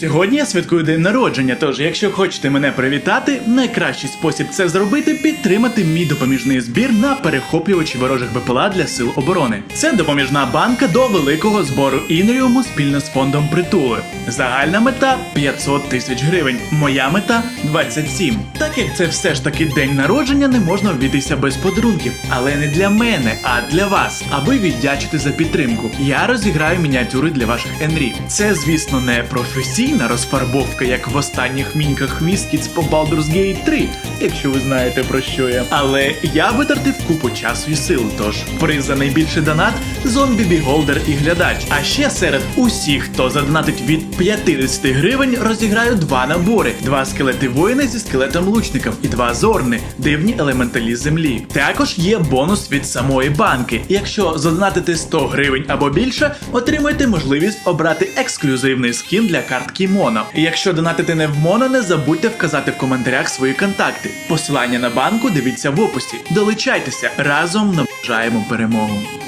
Сьогодні я святкую день народження, тож якщо хочете мене привітати, найкращий спосіб це зробити підтримати мій допоміжний збір на перехоплювачі ворожих БПЛА для сил оборони. Це допоміжна банка до великого збору Інріуму спільно з фондом притули. Загальна мета 500 тисяч гривень. Моя мета 27. Так як це все ж таки день народження, не можна обійтися без подарунків, але не для мене, а для вас, аби віддячити за підтримку. Я розіграю мініатюри для ваших енрів. Це, звісно, не професійна розфарбовка, як в останніх міньках Міскіц по Baldur's Gate 3, якщо ви знаєте про що я. Але я витратив купу часу і сил, тож приз за найбільший донат зомбі біголдер і глядач. А ще серед усіх, хто задонатить від 50 гривень, розіграю два набори: два скелети воїни зі скелетом лучників і два зорни, дивні елементалі землі. Також є бонус від самої банки. Якщо задонатите 100 гривень або більше, отримаєте можливість обрати ексклюзивний скін для карт Моно. І якщо донатити не в моно, не забудьте вказати в коментарях свої контакти. Посилання на банку дивіться в описі. Долучайтеся разом наближаємо перемогу.